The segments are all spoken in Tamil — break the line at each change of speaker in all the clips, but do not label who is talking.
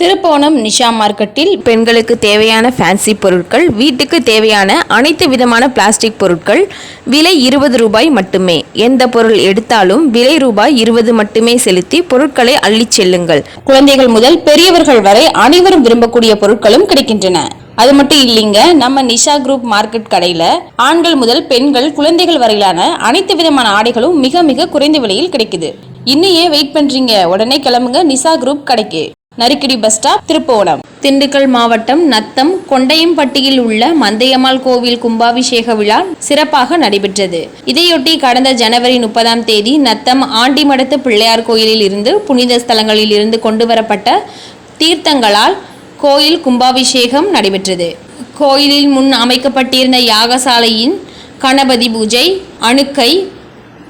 திருப்போணம் நிஷா மார்க்கெட்டில் பெண்களுக்கு தேவையான ஃபேன்சி பொருட்கள் வீட்டுக்கு தேவையான அனைத்து விதமான பிளாஸ்டிக் பொருட்கள் விலை இருபது ரூபாய் மட்டுமே. எந்த பொருள் எடுத்தாலும் விலை ரூபாய் இருபது மட்டுமே செலுத்தி பொருட்களை அள்ளிச் செல்லுங்கள். குழந்தைகள் முதல் பெரியவர்கள் வரை அனைவரும் விரும்பக்கூடிய பொருட்களும் கிடைக்கின்றன. அது மட்டும் இல்லைங்க நம்ம நிஷா குரூப் மார்க்கெட் கடையில ஆண்கள் முதல் பெண்கள் குழந்தைகள் வரையிலான அனைத்து விதமான ஆடைகளும் மிக மிக குறைந்த விலையில் கிடைக்குது. இன்னும் ஏன் வெயிட் பண்றீங்க? உடனே கிளம்புங்க நிஷா குரூப் கடைக்கு. நரிக்குடி பஸ் ஸ்டாப் திருப்போணம் திண்டுக்கல் மாவட்டம் நத்தம் கொண்டையம்பட்டியில் உள்ள மந்தையம்மாள் கோவில் கும்பாபிஷேக விழா சிறப்பாக நடைபெற்றது. இதையொட்டி கடந்த ஜனவரி முப்பதாம் தேதி நத்தம் ஆண்டிமடத்து பிள்ளையார் கோயிலில் இருந்து புனித ஸ்தலங்களில் இருந்து கொண்டு வரப்பட்ட தீர்த்தங்களால் கோயில் கும்பாபிஷேகம் நடைபெற்றது. கோயிலில் முன் அமைக்கப்பட்டிருந்த யாகசாலையின் கணபதி பூஜை அணுக்கை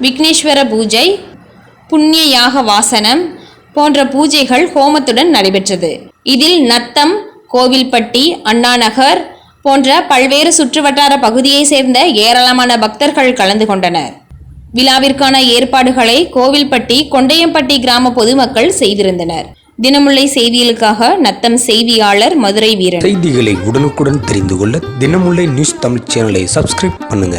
விக்னேஸ்வர பூஜை புண்ணிய யாக வாசனம் போன்ற பூஜைகள் ஹோமத்துடன் நடைபெற்றது. இதில் நத்தம் கோவில்பட்டி அண்ணாநகர் போன்ற பல்வேறு சுற்றுவட்டார பகுதியை சேர்ந்த ஏராளமான பக்தர்கள் கலந்து கொண்டனர். விழாவிற்கான ஏற்பாடுகளை கோவில்பட்டி கொண்டையம்பட்டி கிராம பொதுமக்கள் செய்திருந்தனர். தினமுல்லை செய்திகளுக்காக நத்தம் செய்தியாளர் மதுரை வீரன்.
செய்திகளை உடனுக்குடன் தெரிந்து கொள்ள தினமுல்லை நியூஸ் தமிழ் சேனலை சப்ஸ்கிரைப் பண்ணுங்க.